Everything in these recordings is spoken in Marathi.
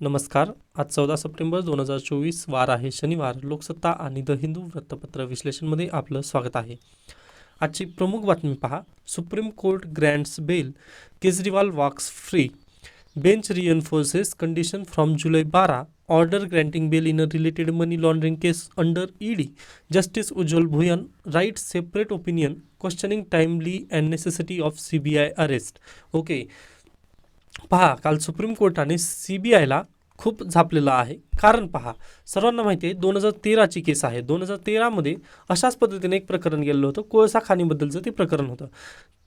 नमस्कार. आज चौदा सप्टेंबर दोन हजार चोवीस वार आहे. शनिवार लोकसत्ता आणि द हिंदू वृत्तपत्र विश्लेषणमध्ये आपलं स्वागत आहे. आजची प्रमुख बातमी पहा. Supreme court grants bail Kejriwal walks free bench reinforces condition from July बारा order granting bail in a related money laundering case under ED justice Ujjal Bhuyan writes separate opinion questioning timely and necessity of C B I arrest okay पहा काल सुप्रीम कोर्टाने सी बी आयला खूप झापलेलं आहे. कारण पहा सर्वांना माहिती आहे दोन हजार तेराची केस आहे. दोन हजार तेरामध्ये अशाच पद्धतीने एक प्रकरण गेलेलं होतं. कोळसा खाणीबद्दलचं ते प्रकरण होतं.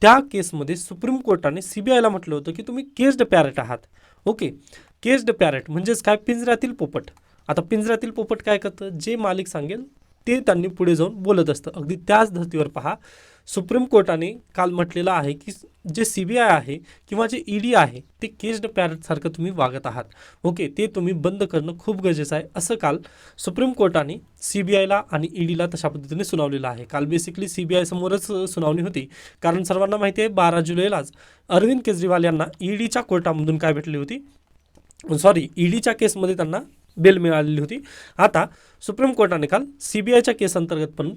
त्या केसमध्ये सुप्रीम कोर्टाने सी बी आयला म्हटलं होतं की तुम्ही केस्ड पॅरेट आहात. ओके? केस्ड पॅरेट म्हणजेच काय? पिंजऱ्यातील पोपट. आता पिंजऱ्यातील पोपट काय करतं? जे मालिक सांगेल ते त्यांनी पुढे जाऊन बोलत असतं. अगदी त्याच धर्तीवर पहा सुप्रीम कोर्टाने काल म्हटलेलं आहे की जे सी बी आय आहे किंवा जे ई डी आहे ते केस्ड पॅरेटसारखं तुम्ही वागत आहात. ओके ते तुम्ही बंद करणं खूप गरजेचं आहे असं काल सुप्रीम कोर्टाने सी बी आयला आणि ई डीला तशा पद्धतीने सुनावलेलं आहे. काल बेसिकली सी बी आय समोरच सुनावणी होती. कारण सर्वांना माहिती आहे बारा जुलैलाच अरविंद केजरीवाल यांना ई डीच्या कोर्टामधून काय भेटली होती? सॉरी ई डीच्या केसमध्ये त्यांना बेल मिळालेली होती. आता सुप्रीम कोर्टाने काल सी बी आयच्या केस अंतर्गत पण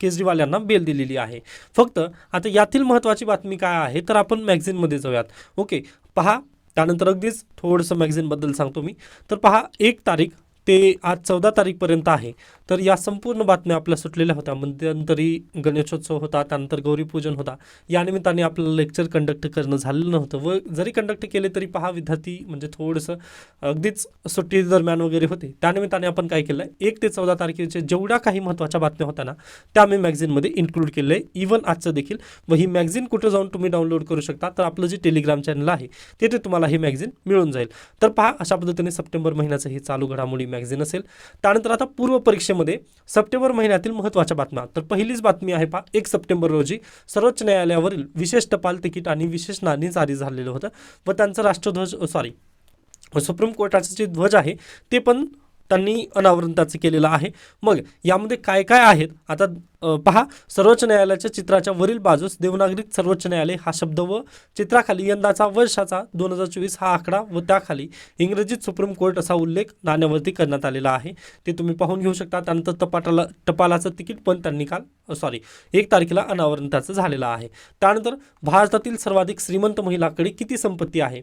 केजरीवाल यांना बेल दिलेली आहे. फक्त आता यातील महत्त्वाची बातमी काय आहे तर आपण मॅग्झिनमध्ये जाऊयात. ओके पहा त्यानंतर अगदीच थोडंसं मॅग्झिनबद्दल सांगतो मी. तर पहा एक तारीख ते आज चौदा तारीखपर्यंत आहे. तर या संपूर्ण बातम्या आपल्या सुटलेल्या होत्या. मध्यंतरी गणेशोत्सव होता त्यानंतर गौरीपूजन होता. या निमित्ताने आपलं लेक्चर कंडक्ट करणं झालेलं नव्हतं व जरी कंडक्ट केले तरी पहा विद्यार्थी म्हणजे थोडंसं अगदीच सुट्टी दरम्यान वगैरे होते. त्यानिमित्ताने आपण काय केलं आहे एक ते चौदा तारखेच्या जेवढ्या काही महत्त्वाच्या बातम्या होत्या ना त्या मी मॅग्झिनमध्ये इन्क्लूड केलं आहे इवन आजचं देखील. व ही मॅग्झिन कुठं जाऊन तुम्ही डाउनलोड करू शकता? तर आपलं जे टेलिग्राम चॅनल आहे तिथे तुम्हाला हे मॅग्झिन मिळून जाईल. तर पहा अशा पद्धतीने सप्टेंबर महिन्याचं हे चालू घडामोडी मॅग्झिन असेल. त्यानंतर आता पूर्व परीक्षे परीक्षेमध्ये सप्टेंबर महिन्यातील महत्त्वाच्या बातम्या. तर पहिलीच बातमी आहे पा एक सप्टेंबर रोजी सर्वोच्च न्यायालयावरील विशेष टपाल तिकीट आणि विशेष नाणी जारी झालेलं होतं व त्यांचं राष्ट्रध्वज सॉरी सुप्रीम कोर्टाचे जे ध्वज आहे ते पण त्यांनी अनावरण त्याचं केलेलं आहे. मग यामध्ये काय काय आहेत? आता पहा सर्वोच्च न्यायालयाच्या चित्राच्या वरील बाजूस देवनागरीत सर्वोच्च न्यायालय हा शब्द व चित्राखाली यंदाचा वर्षाचा दोन हजार चोवीस हा आकडा व त्याखाली इंग्रजीत सुप्रीम कोर्ट असा उल्लेख नाण्यावरती करण्यात आलेला आहे. ते तुम्ही पाहून घेऊ शकता. त्यानंतर तपाटाला टपालाचं तिकीट पण त्यांनी काल सॉरी एक तारखेला अनावरण त्याचं झालेलं आहे. त्यानंतर भारतातील सर्वाधिक श्रीमंत महिलाकडे किती संपत्ती आहे?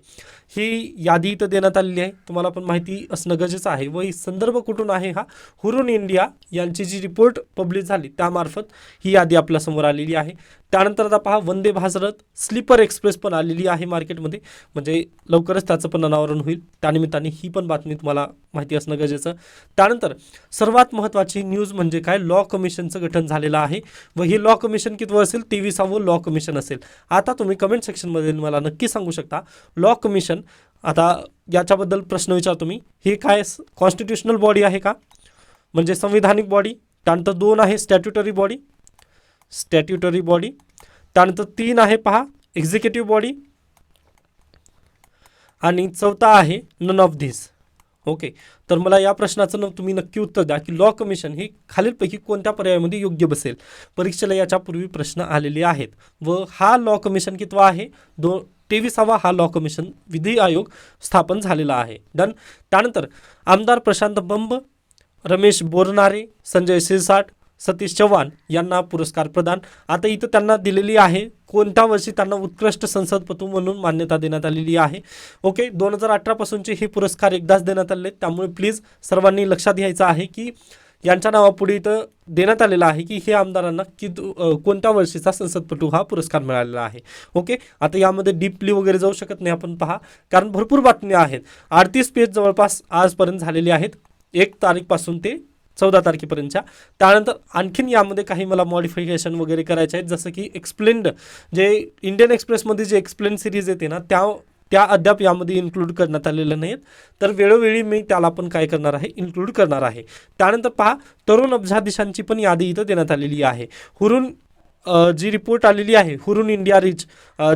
ही यादी इथं देण्यात आलेली आहे. तुम्हाला पण माहिती असणं गरजेचं आहे. व ही संदर्भ कुठून आहे हा? हुरून इंडिया यांची जी रिपोर्ट पब्लिश झाली मार्फत ही यादी आपल्यासमोर आलेली आहे. त्यानंतर आता पहा वंदे भारत स्लीपर एक्सप्रेस पण आलेली आहे मार्केटमध्ये. म्हणजे लवकरच त्याचं पण अनावरण होईल. त्यानिमित्ताने ही पण बातमी तुम्हाला माहिती असणं गरजेचं. त्यानंतर सर्वात महत्त्वाची न्यूज म्हणजे काय? लॉ कमिशनचं गठन झालेलं आहे. व हे लॉ कमिशन कितवं असेल? तेविसावं लॉ कमिशन असेल. आता तुम्ही कमेंट सेक्शनमध्ये मला नक्की सांगू शकता लॉ कमिशन आता याच्याबद्दल प्रश्न विचारतो मी. हे काय कॉन्स्टिट्युशनल बॉडी आहे का? म्हणजे संविधानिक बॉडी त्यानंतर दोन आहे स्टॅट्युटरी बॉडी स्टॅट्युटरी बॉडी त्यानंतर तीन आहे पहा एक्झिक्युटिव्ह बॉडी आणि चौथा आहे नन ऑफ धीस ओके तर मला या प्रश्नाचं न तुम्ही नक्की उत्तर द्या की लॉ कमिशन ही खालीलपैकी कोणत्या पर्यायामध्ये योग्य बसेल? परीक्षेला याच्यापूर्वी प्रश्न आलेले आहेत. व हा लॉ कमिशन कितवा आहे? दो तेविसावा हा लॉ कमिशन विधी आयोग स्थापन झालेला आहे. डन त्यानंतर आमदार प्रशांत बंब रमेश बोरनारे संजय सिरसाट सतीश चव्हाण यांना पुरस्कार प्रदान. आता इथं त्यांना दिलेली आहे कोणत्या वर्षी त्यांना उत्कृष्ट संसदपटू म्हणून मान्यता देण्यात आलेली आहे? ओके दोन हजार अठरापासूनचे हे पुरस्कार एकदाच देण्यात आले आहेत. त्यामुळे प्लीज सर्वांनी लक्षात घ्यायचं आहे की यांच्या नावापुढे इथं देण्यात आलेलं आहे की हे आमदारांना की कोणत्या वर्षीचा संसदपटू हा पुरस्कार मिळालेला आहे? ओके आता यामध्ये डीपली वगैरे जाऊ शकत नाही आपण पहा. कारण भरपूर बातम्या आहेत. अडतीस पेज जवळपास आजपर्यंत झालेली आहेत. एक तारीखपासून ते चौदा तारखेपर्यंतच्या. त्यानंतर आणखीन यामध्ये काही मला मॉडिफिकेशन वगैरे करायचे आहेत. जसं की एक्सप्लेंड जे इंडियन एक्सप्रेसमध्ये जे एक्सप्लेन सिरीज येते ना त्या त्या अद्याप यामध्ये इन्क्लूड करण्यात आलेल्या नाहीत तर वेळोवेळी मी त्याला पण काय करणार आहे इन्क्लूड करणार आहे. त्यानंतर पहा तरुण अब्जाधीशांची पण यादी इथं देण्यात आलेली आहे. हुरून जी रिपोर्ट आलेली आहे हुरून इंडिया रिच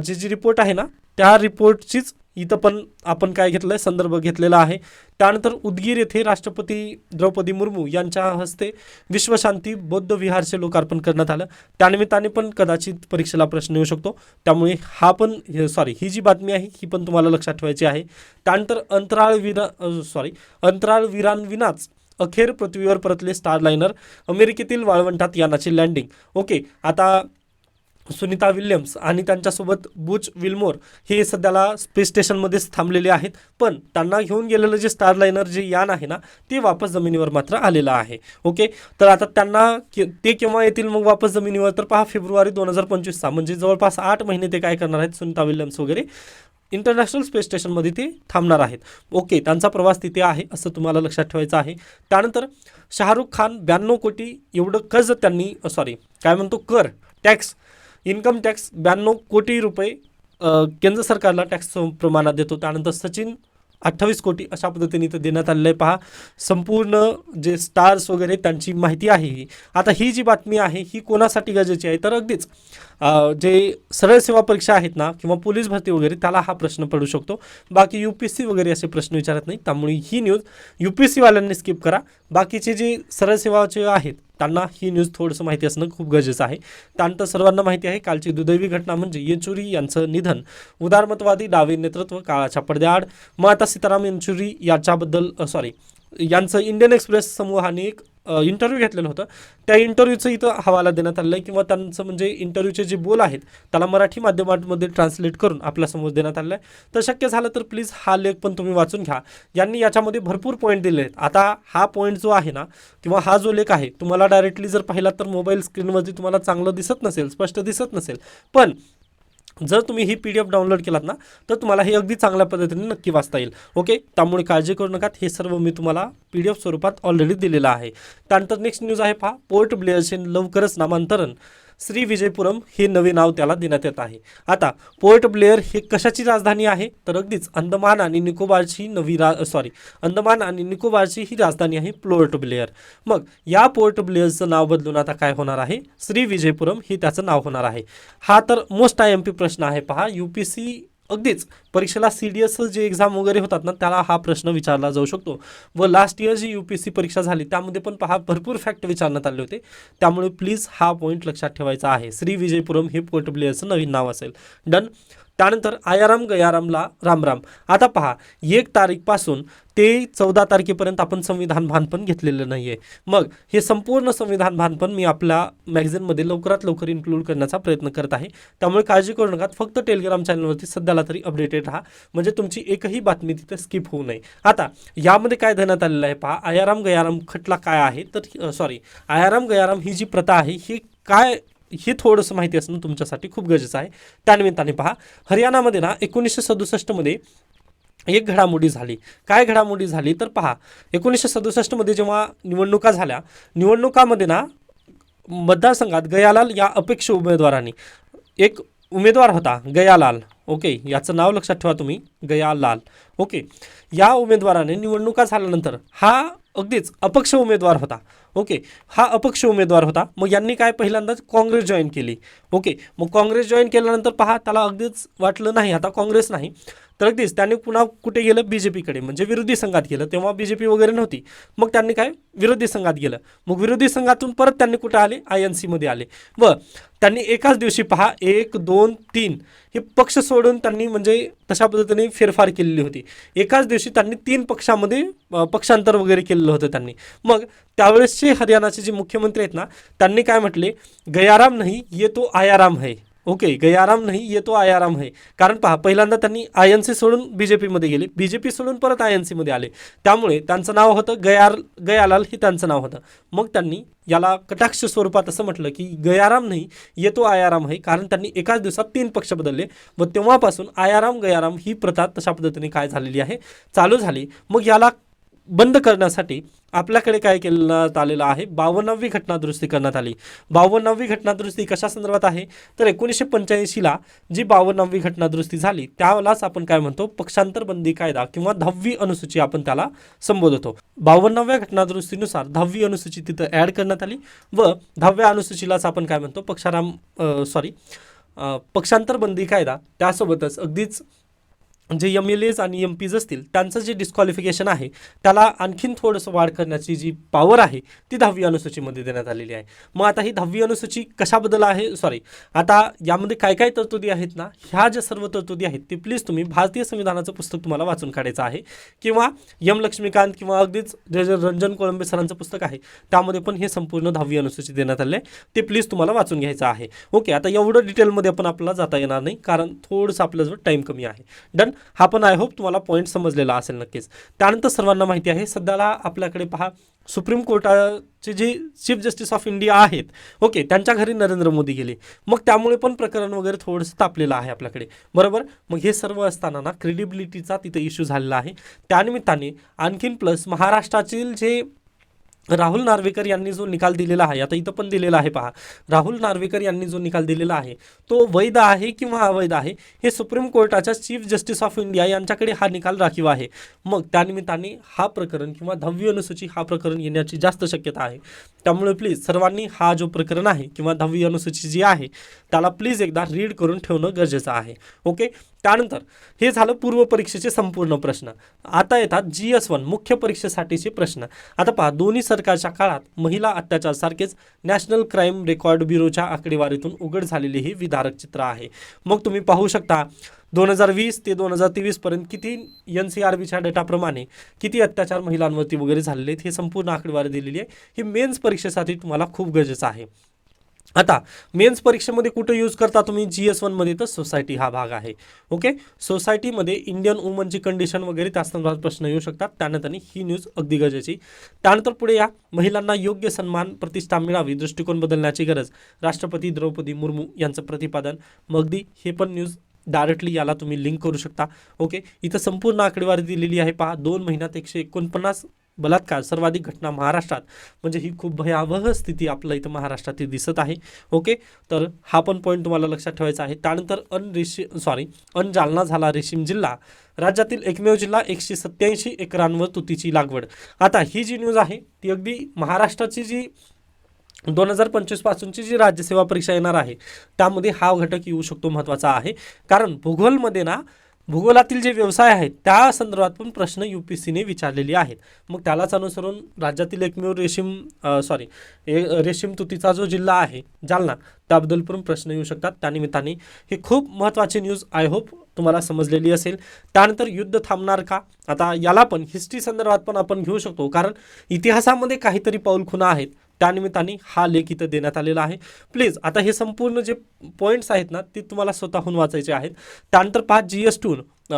जी जी रिपोर्ट आहे ना त्या रिपोर्टचीच इथं पण आपण काय घेतलं आहे संदर्भ घेतलेला आहे. त्यानंतर उदगीर येथे राष्ट्रपती द्रौपदी मुर्मू यांच्या हस्ते विश्वशांती बौद्ध विहारचे लोकार्पण करण्यात आलं. त्यानिमित्ताने पण कदाचित परीक्षेला प्रश्न येऊ शकतो. त्यामुळे हा पण सॉरी ही जी बातमी आहे ही पण तुम्हाला लक्षात ठेवायची आहे. त्यानंतर अंतराळ विरा सॉरी अंतराळ वीरांविनाच अखेर पृथ्वीवर परतले स्टारलायनर अमेरिकेतील वाळवंटात यानाची लँडिंग. ओके आता सुनीता विल्यम्स आणि त्यांच्यासोबत बुच विल्मोर हे सध्याला स्पेस स्टेशनमध्येच थांबलेले आहेत. पण त्यांना घेऊन गेलेलं जे स्टारलायनर जे यान आहे ना ते वापस जमिनीवर मात्र आलेलं आहे. ओके तर आता त्यांना के- ते केव्हा येतील मग वापस जमिनीवर? तर पहा फेब्रुवारी दोन हजार पंचवीसचा म्हणजे जवळपास आठ महिने ते काय करणार आहेत सुनीता विल्यम्स वगैरे? इंटरनॅशनल स्पेस स्टेशनमध्ये ते थांबणार आहेत. ओके त्यांचा प्रवास तिथे आहे असं तुम्हाला लक्षात ठेवायचं आहे. त्यानंतर शाहरुख खान ब्याण्णव कोटी एवढं कर्ज त्यांनी सॉरी काय म्हणतो कर टॅक्स इन्कम टॅक्स ब्याण्णव कोटी रुपये केंद्र सरकारला टॅक्स प्रमाणात देतो त्यानंतर सचिन अठ्ठावीस कोटी अशा पद्धतीने इथं देण्यात आलेलं आहे. पहा संपूर्ण जे स्टार्स वगैरे त्यांची माहिती आहे ही. आता ही जी बातमी आहे ही कोणासाठी गरजेची आहे? तर अगदीच जे सरळ सेवा परीक्षा आहेत ना किंवा पोलीस भरती वगैरे त्याला हा प्रश्न पडू शकतो. बाकी यू पी एस सी वगैरे असे प्रश्न विचारत नाही त्यामुळे ही न्यूज यू पी एस सीवाल्यांनी स्किप करा. बाकीचे जे सरळ सेवाचे आहेत त्यांना ही न्यूज थोडंसं माहिती असणं खूप गरजेचं आहे. त्यानंतर सर्वांना माहिती आहे कालची दुदैवी घटना म्हणजे येचुरी यांचं निधन. उदारमतवादी डावे नेतृत्व काळाच्या पडद्याआड माता सीताराम येचुरी याच्याबद्दल सॉरी यांचं इंडियन एक्सप्रेस समूहाने एक इंटरव्ह्यू घेतलेलं होतं. त्या इंटरव्ह्यूचं इथं हवाला देण्यात आलेलं आहे किंवा त्यांचं म्हणजे इंटरव्ह्यूचे जे बोल आहेत त्याला मराठी माध्यमांमध्ये ट्रान्सलेट करून आपल्यासमोर देण्यात आलेलं आहे. तर शक्य झालं तर प्लीज हा लेख पण तुम्ही वाचून घ्या. यांनी याच्यामध्ये भरपूर पॉईंट दिले आहेत. आता हा पॉईंट जो आहे ना किंवा हा जो लेख आहे तुम्हाला डायरेक्टली जर पाहिला तर मोबाईल स्क्रीनवरती तुम्हाला चांगलं दिसत नसेल स्पष्ट दिसत नसेल. पण जर तुम्ही ही पी डी एफ डाउनलोड केलात ना तर तुम्हाला हे अगदी चांगल्या पद्धतीने नक्की वाचता येईल. ओके? त्यामुळे काळजी करू नका. हे सर्व मी तुम्हाला पी डी एफ स्वरूपात ऑलरेडी दिलेलं आहे. त्यानंतर नेक्स्ट न्यूज आहे पहा. पोर्ट ब्लेअरचे लवकरच नामांतरण. श्री विजयपुरम हे नवे नाव त्याला देण्यात येत आहे. आता पोर्ट ब्लेअर हे कशाची राजधानी आहे? तर अगदीच अंदमान आणि निकोबारची नवी रा सॉरी अंदमान आणि निकोबारची ही राजधानी आहे पोर्ट ब्लेअर. मग या पोर्ट ब्लेअरचं नाव बदलून आता काय होणार आहे? श्री विजयपुरम हे त्याचं नाव होणार आहे. हा तर मोस्ट आय एम पी प्रश्न आहे पहा. यू पी सी अगदीच. परीक्षेला सी डी एस जे एक्झाम वगैरे होतात ना त्याला हा प्रश्न विचारला जाऊ शकतो. व लास्ट इयर जी यू पी एस सी परीक्षा झाली त्यामध्ये पण पहा भरपूर फॅक्ट विचारण्यात आले होते. त्यामुळे प्लीज हा पॉईंट लक्षात ठेवायचा आहे. श्री विजयपुरम हे पोर्ट नवीन नाव असेल. डन त्यानंतर आयाराम गयारामला रामराम. आता पहा एक तारीखपासून ते चौदा तारखेपर्यंत आपण संविधान भानपण घेतलेलं नाही आहे मग हे संपूर्ण संविधान भान पण मी आपल्या मॅगझिनमध्ये लवकरात लवकर इन्क्लूड करण्याचा प्रयत्न करत आहे. त्यामुळे काळजी करू नका फक्त टेलिग्राम चॅनलवरती सध्याला तरी अपडेटेड राहा. म्हणजे तुमची एकही बातमी तिथे स्किप होऊ नये. आता यामध्ये काय देण्यात आलेलं आहे पहा आयाराम गयाराम खटला काय आहे? तर सॉरी आयाराम गयाराम ही जी प्रथा आहे ही काय हे थोडंसं माहिती असणं तुमच्यासाठी खूप गरजेचं आहे. त्यानिमित्ताने पहा हरियाणामध्ये ना एकोणीसशे सदुसष्टमध्ये एक घडामोडी झाली. काय घडामोडी झाली? तर पहा एकोणीसशे सदुसष्टमध्ये जेव्हा निवडणुका झाल्या निवडणुकामध्ये ना मतदारसंघात गयालाल या अपेक्ष उमेदवारांनी. एक उमेदवार होता गयालाल. ओके याचं नाव लक्षात ठेवा तुम्ही गयालाल. ओके या उमेदवाराने निवडणुका झाल्यानंतर हा अगदीच अपक्ष उमेदवार होता. ओके? हा अपक्ष उमेदवार होता. मग यांनी काय पहिल्यांदाच काँग्रेस जॉईन केली. ओके? मग काँग्रेस जॉईन केल्यानंतर पहा त्याला अगदीच वाटलं नाही. आता काँग्रेस नाही. तर अगदीच त्यांनी पुन्हा कुठे गेलं? बी जे पीकडे म्हणजे विरोधी संघात गेलं. तेव्हा बी जे पी वगैरे नव्हती. मग त्यांनी काय? विरोधी संघात गेलं. मग विरोधी संघातून परत त्यांनी कुठे आले? आय एन सीमध्ये आले. व त्यांनी एकाच दिवशी पहा एक दोन तीन हे पक्ष सोडून त्यांनी म्हणजे तशा पद्धतीने फेरफार केलेली होती. एकाच दिवशी त्यांनी तीन पक्षामध्ये पक्षांतर वगैरे केलेलं होतं त्यांनी. मग त्यावेळेसचे हरियाणाचे जे मुख्यमंत्री आहेत ना त्यांनी काय म्हटले? गयाराम नाही ये तो आयाराम है. ओके गयाराम नाही येतो आयाराम आहे. कारण पहा पहिल्यांदा त्यांनी आय एन सी सोडून बी जे पीमध्ये गेले. बी जे पी सोडून परत आय एन सीमध्ये आले. त्यामुळे त्यांचं नाव होतं गयार गयालाल हे त्यांचं नाव होतं. मग त्यांनी याला कटाक्ष स्वरूपात असं म्हटलं की गयाराम नाही येतो आयाराम आहे. कारण त्यांनी एकाच दिवसात तीन पक्ष बदलले. व तेव्हापासून आयाराम गयाराम ही प्रथा तशा पद्धतीने काय झालेली आहे चालू झाली. मग याला बंद करण्यासाठी आपल्याकडे काय केलं आलेलं आहे? बावन्नावी घटनादुरुस्ती करण्यात आली. बावन्नावी घटनादुरुस्ती कशा संदर्भात आहे? तर एकोणीसशे पंच्याऐंशीला जी बावन्नावी घटनादुरुस्ती झाली त्यालाच आपण काय म्हणतो? पक्षांतर बंदी कायदा किंवा दहावी अनुसूची आपण त्याला संबोधतो. बावन्नाव्या घटनादुरुस्तीनुसार दहावी अनुसूची तिथं ॲड करण्यात आली व दहाव्या अनुसूचीलाच आपण काय म्हणतो? पक्षाराम सॉरी पक्षांतर बंदी कायदा. त्यासोबतच अगदीच जे एम एल एज आणि एम पीज असतील त्यांचं जे डिस्क्वालिफिकेशन आहे त्याला आणखीन थोडंसं वाढ करण्याची जी पॉवर आहे ती दहावी अनुसूचीमध्ये देण्यात आलेली आहे. मग आता ही दहावी अनुसूची कशाबद्दल आहे? सॉरी आता यामध्ये काय काय तरतुदी आहेत ना ह्या ज्या सर्व तरतुदी आहेत ते प्लीज तुम्ही भारतीय संविधानाचं पुस्तक तुम्हाला वाचून काढायचं आहे. किंवा यम लक्ष्मीकांत किंवा अगदीच रंजन कोळंबे सरांचं पुस्तक आहे त्यामध्ये पण हे संपूर्ण दहावी अनुसूची देण्यात आले आहे. ते प्लीज तुम्हाला वाचून घ्यायचं आहे. ओके आता एवढं डिटेलमध्ये आपण आपल्याला जाता येणार नाही कारण थोडंसं आपल्याजवळ टाईम कमी आहे. डन हा पण आय होप तुम्हाला पॉईंट समजलेला असेल नक्कीच. त्यानंतर सर्वांना माहिती आहे सध्याला आपल्याकडे पहा सुप्रीम कोर्टाचे जे चीफ जस्टिस ऑफ इंडिया आहेत ओके त्यांच्या घरी नरेंद्र मोदी गेले. मग त्यामुळे पण प्रकरण वगैरे थोडंसं तापलेलं आहे आपल्याकडे. बरोबर? मग हे सर्व असताना ना क्रेडिबिलिटीचा तिथे इश्यू झालेला आहे. त्यानिमित्ताने आणखीन प्लस महाराष्ट्रातील जे राहुल नार्वेकर यांनी जो निकाल दिलेला आहे आता इथं पण दिलेला आहे पहा. राहुल नार्वेकर यांनी जो निकाल दिलेला आहे तो वैध आहे किंवा अवैध आहे हे सुप्रीम कोर्टाच्या चीफ जस्टिस ऑफ इंडिया यांच्याकडे हा निकाल राखीव आहे. मग त्यानिमित्ताने हा प्रकरण किंवा दहावी अनुसूची हा प्रकरण येण्याची जास्त शक्यता आहे. त्यामुळे प्लीज सर्वांनी हा जो प्रकरण आहे किंवा दहावी अनुसूची जी आहे त्याला प्लीज एकदा रीड करून ठेवणं गरजेचं आहे. ओके? त्यानंतर हे झालं पूर्व परीक्षेचे संपूर्ण प्रश्न. आता येतात जी एस वन मुख्य परीक्षेसाठीचे प्रश्न. आता पहा दोन्ही सरकारच्या काळात महिला अत्याचारसारखेच नॅशनल क्राईम रेकॉर्ड ब्युरोच्या आकडेवारीतून उघड झालेले हे विधारक चित्र आहे. मग तुम्ही पाहू शकता दोन हजार वीस ते दोन हजार तेवीसपर्यंत किती एन सी आर बीच्या डेटाप्रमाणे किती अत्याचार महिलांवरती वगैरे झालेले आहेत हे संपूर्ण आकडेवारी दिलेली आहे. ही मेन्स परीक्षेसाठी तुम्हाला खूप गरजेचं आहे. आता मेन्स परीक्षेमध्ये कुठं यूज करता तुम्ही? जी एस वनमध्ये तर सोसायटी हा भाग आहे. ओके सोसायटीमध्ये इंडियन वुमनची कंडिशन वगैरे त्या संदर्भात प्रश्न येऊ शकतात. त्यानंतर ही न्यूज अगदी गरजेची. त्यानंतर पुढे या. महिलांना योग्य सन्मान प्रतिष्ठा मिळावी दृष्टिकोन बदलण्याची गरज. राष्ट्रपती द्रौपदी मुर्मू यांचं प्रतिपादन. मग अगदी हे पण न्यूज डायरेक्टली याला तुम्ही लिंक करू शकता. ओके इथं संपूर्ण आकडेवारी दिलेली आहे. पहा दोन महिन्यात एकशे एकोणपन्नास बलात्कार सर्वाधिक घटना महाराष्ट्रात. म्हणजे ही खूप भयावह स्थिती आपल्या इथं महाराष्ट्रात दिसत आहे. ओके? तर हा पण पॉईंट तुम्हाला लक्षात ठेवायचा आहे. त्यानंतर अन रेशी सॉरी अन जालना झाला रेशीम जिल्हा. राज्यातील एकमेव जिल्हा एकशे सत्याऐंशी एकरांवर तुतीची लागवड. आता ही जी न्यूज आहे ती अगदी महाराष्ट्राची जी दोन हजार पंचवीस पासूनची जी राज्यसेवा परीक्षा येणार आहे त्यामध्ये हा घटक येऊ शकतो महत्त्वाचा आहे. कारण भूगोलमध्ये ना भूगोलातील जे व्यवसाय आहेत त्या संदर्भात पण प्रश्न यू पी सीने विचारलेले आहेत. मग त्यालाच अनुसरून राज्यातील एकमेव रेशीम सॉरी रेशीम तुतीचा जो जिल्हा आहे जालना त्याबद्दल पण प्रश्न येऊ शकतात. त्यानिमित्ताने हे खूप महत्त्वाची न्यूज आय होप तुम्हाला समजलेली असेल. त्यानंतर युद्ध थांबणार का? आता याला पण हिस्ट्री संदर्भात पण आपण घेऊ शकतो. कारण इतिहासामध्ये काहीतरी पाऊल खुणा आहेत. त्यानिमित्ताने हा लेख इथं देण्यात आलेला आहे. प्लीज आता हे संपूर्ण जे पॉईंट्स आहेत ना ते तुम्हाला स्वतःहून वाचायचे आहेत. त्यानंतर पहा G S two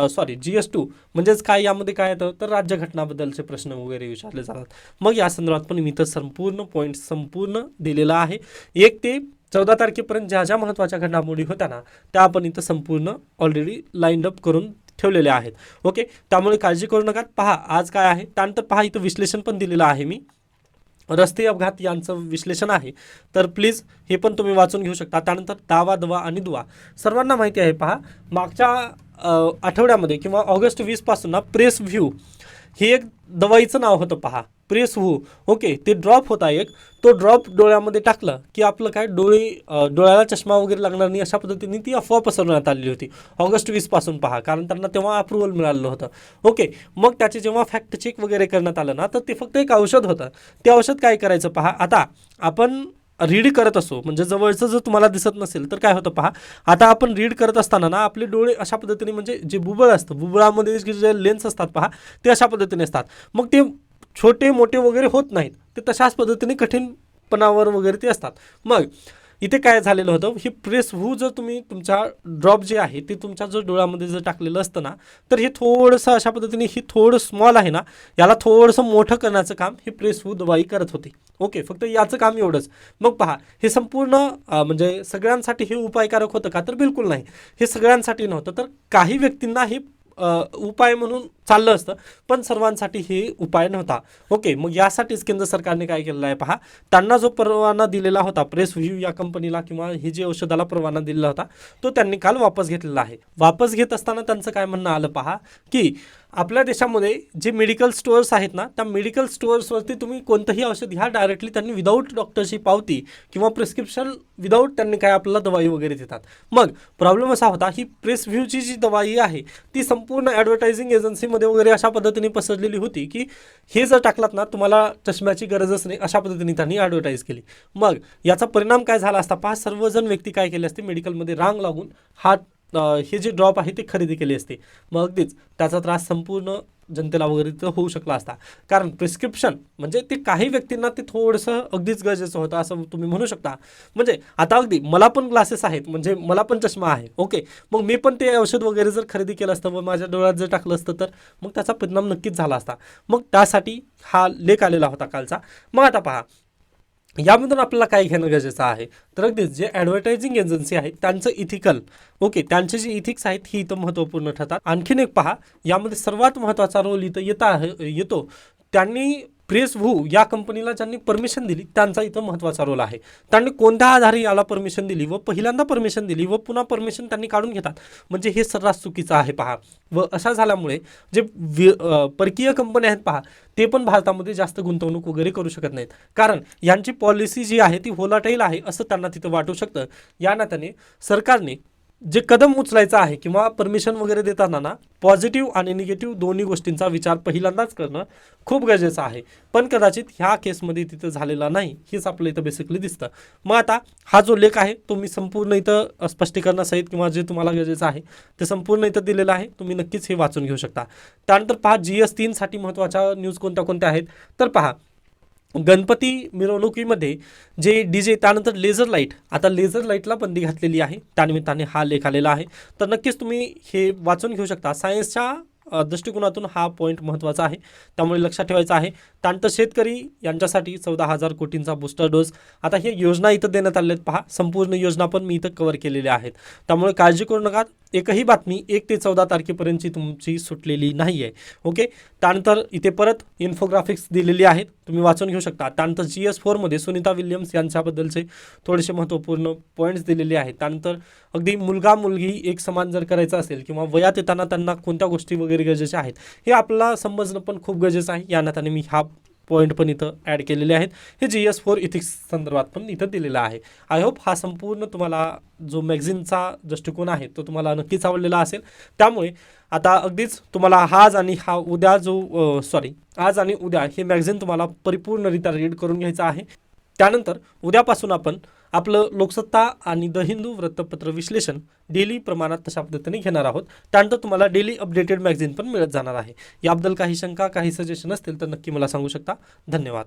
sorry G S two म्हणजेच काय यामध्ये काय येतं? तर राज्यघटनाबद्दलचे प्रश्न वगैरे विचारले जातात. मग या संदर्भात पण मी इथं संपूर्ण पॉईंट संपूर्ण दिलेला आहे. एक ते चौदा तारखेपर्यंत ज्या ज्या महत्त्वाच्या घडामोडी होत्या ना त्या आपण इथं संपूर्ण ऑलरेडी लाईंड अप करून ठेवलेल्या आहेत. ओके त्यामुळे काळजी करू नका. पहा आज काय आहे? त्यानंतर पहा इथं विश्लेषण पण दिलेलं आहे मी. रस्ते अपघात यांचं विश्लेषण आहे. तर प्लीज हे पण तुम्ही वाचून घेऊ शकता. त्यानंतर दावा दवा आणि दुवा. सर्वांना माहिती आहे पहा मागच्या आठवड्यामध्ये किंवा ऑगस्ट वीसपासून ना प्रेस व्ह्यू हे एक दवाईचं नाव होतं पहा. प्रेस होऊ. ओके ते ड्रॉप होता एक. तो ड्रॉप डोळ्यामध्ये टाकला की आपलं काय डोळे डोळ्याला चष्मा वगैरे लागणार नाही अशा पद्धतीने ती अफवा पसरवण्यात आलेली होती. ऑगस्ट वीसपासून पहा कारण त्यांना तेव्हा अप्रुव्हल मिळालं होतं. ओके मग त्याचे जेव्हा फॅक्ट चेक वगैरे करण्यात आलं ना तर ते फक्त एक औषध होतं. ते औषध काय करायचं पहा आता आपण रीड करत असो म्हणजे जवळचं जर तुम्हाला दिसत नसेल तर काय होतं पहा आता आपण रीड करत असताना ना आपले डोळे अशा पद्धतीने म्हणजे जे बुबळ असतं बुबळामध्ये जे लेन्स असतात पहा ते अशा पद्धतीने असतात. मग ते छोटे मोठे वगैरे होत नाहीत. ते तशाच पद्धतीने कठीणपणावर वगैरे ते असतात. मग इथे काय झालेलं होतं ही प्रेस हू जर तुम्ही तुमच्या ड्रॉप जे आहे ते तुमच्या जर डोळ्यामध्ये जर टाकलेलं असतं ना तर हे थोडंसं अशा पद्धतीने ही थोडं स्मॉल आहे ना याला थोडंसं मोठं करण्याचं काम ही प्रेस हू दवाई करत होती. ओके फक्त याचं काम एवढंच. मग पहा हे संपूर्ण म्हणजे सगळ्यांसाठी हे उपायकारक होतं का? तर बिलकुल नाही. हे सगळ्यांसाठी नव्हतं तर काही व्यक्तींना हे उपाय म्हणून चाललं असतं. पण सर्वांसाठी हे उपाय नव्हता. ओके मग यासाठीच केंद्र सरकारने काय केलेलं आहे पहा. त्यांना जो परवाना दिलेला होता प्रेस व्ह्यू या कंपनीला किंवा हे जे औषधाला परवाना दिलेला होता तो त्यांनी काल वापस घेतलेला आहे. वापस घेत असताना त्यांचं काय म्हणणं आलं पहा की आपल्या देशामध्ये जे मेडिकल स्टोअर्स आहेत ना त्या मेडिकल स्टोअर्सवरती तुम्ही कोणतंही औषध घ्या डायरेक्टली त्यांनी विदाऊट डॉक्टरची पावती किंवा प्रिस्क्रिप्शन विदाऊट त्यांनी काय आपल्याला दवाई वगैरे देतात. मग प्रॉब्लेम असा होता ही प्रेस व्ह्यूची जी दवाई आहे ती संपूर्ण ॲडव्हर्टायझिंग एजन्सीमध्ये वगैरे अशा पद्धतीने पसरलेली होती की हे जर टाकलात ना तुम्हाला चष्म्याची गरजच नाही अशा पद्धतीने त्यांनी ॲडव्हर्टाईज केली. मग याचा परिणाम काय झाला असता पहा सर्वजण व्यक्ती काय केले असते मेडिकलमध्ये रांग लागून हा हे जे ड्रॉप आहे ते खरेदी केली असते. मग अगदीच त्याचा त्रास संपूर्ण जनतेला वगैरे तर होऊ शकला असता. कारण प्रिस्क्रिप्शन म्हणजे ते काही व्यक्तींना ते थोडंसं अगदीच गरजेचं होतं असं तुम्ही म्हणू शकता. म्हणजे आता अगदी मला पण ग्लासेस आहेत म्हणजे मला पण चष्मा आहे. ओके. मग मी पण ते औषध वगैरे जर खरेदी केलं असतं व माझ्या डोळ्यात जर टाकलं असतं तर मग त्याचा परिणाम नक्कीच झाला असता. मग त्यासाठी हा लेख आलेला होता कालचा. मग आता पहा. यामधून आपल्याला काय घेणं गरजेचं आहे? तर अगदीच जे ॲडव्हर्टायझिंग एजन्सी आहेत त्यांचं इथिकल ओके त्यांचे जे इथिक्स आहेत ही इथं महत्त्वपूर्ण ठरतात. आणखीन एक पहा यामध्ये सर्वात महत्त्वाचा रोल इथं येता आहे येतो. त्यांनी प्रेस व्हू या कंपनीला ज्यांनी परमिशन दिली त्यांचा इथं महत्त्वाचा रोल आहे. त्यांनी कोणत्या आधारे याला परमिशन दिली व पहिल्यांदा परमिशन दिली व पुन्हा परमिशन त्यांनी काढून घेतात? म्हणजे हे सर्रास चुकीचं आहे पहा. व अशा झाल्यामुळे जे वि परकीय कंपन्या आहेत पहा ते पण भारतामध्ये जास्त गुंतवणूक वगैरे करू शकत नाहीत. कारण यांची पॉलिसी जी आहे ती होलाटाईल आहे असं त्यांना तिथं वाटू शकतं. या नात्याने सरकारने जे कदम उचलायचं आहे किंवा परमिशन वगैरे देताना ना पॉझिटिव्ह आणि निगेटिव्ह दोन्ही गोष्टींचा विचार पहिल्यांदाच करणं खूप गरजेचं आहे. पण कदाचित ह्या केसमध्ये तिथं झालेला नाही हेच आपलं इथं बेसिकली दिसतं. मग आता हा जो लेख आहे तो मी संपूर्ण इथं स्पष्टीकरणासहित किंवा जे तुम्हाला गरजेचं आहे ते संपूर्ण इथं दिलेलं आहे तुम्ही नक्कीच हे वाचून घेऊ शकता. त्यानंतर पहा जी एस तीनसाठी महत्त्वाच्या न्यूज कोणत्या कोणत्या आहेत? तर पहा गणपती मिरवणुकीमध्ये जे डी जे त्यानंतर लेझर लाइट. आता लेझर लाईटला बंदी घातलेली आहे. त्यानिमित्ताने हा लेख आलेला आहे. तर नक्कीच तुम्ही हे वाचून घेऊ शकता. सायन्सच्या दृष्टिकोनातून हा पॉईंट महत्त्वाचा आहे. त्यामुळे लक्षात ठेवायचं आहे. त्यानंतर शेतकरी यांच्यासाठी चौदा हजार कोटींचा बूस्टर डोस आता हे योजना इथं देण्यात आल्या आहेत. पहा संपूर्ण योजना पण मी इथं कव्हर केलेल्या आहेत. त्यामुळे काळजी करू नका. एकही बातमी एक ते चौदा तारखेपर्यंतची तुमची सुटलेली नाही आहे ओके त्यानंतर इथे परत इन्फोग्राफिक्स दिलेली आहेत. तुम्ही वाचून घेऊ शकता. त्यानंतर जी एस फोरमध्ये सुनीता विल्यम्स यांच्याबद्दलचे थोडेसे महत्त्वपूर्ण पॉईंट्स दिलेले आहेत. त्यानंतर अगदी मुलगा मुलगी एक समान जर करायचा असेल किंवा वयात येताना त्यांना कोणत्या गोष्टी वगैरे गरजेच्या आहेत हे आपल्याला समजणं पण खूप गरजेचं आहे. या नात्याने मी हा पॉईंट पण इथं ॲड केलेले आहेत. हे जी एस फोर इथिक्स संदर्भात पण इथं दिलेला आहे. आय होप हा संपूर्ण तुम्हाला जो मॅगझिनचा दृष्टिकोन आहे तो तुम्हाला नक्कीच आवडलेला असेल. त्यामुळे आता अगदीच तुम्हाला आज आणि हा उद्या जो सॉरी आज आणि उद्या हे मॅगझिन तुम्हाला परिपूर्णरित्या रीड करून घ्यायचं आहे. त्यानंतर उद्यापासून आपण आपलं लोकसत्ता आणि द हिंदू वृत्तपत्र विश्लेषण डेली प्रमाणात तशा पद्धतीने घेणार आहोत. त्यानंतर तुम्हाला डेली अपडेटेड मॅगझिन पण मिळत जाणार आहे. याबद्दल काही शंका काही सजेशन असतील तर नक्की मला सांगू शकता. धन्यवाद.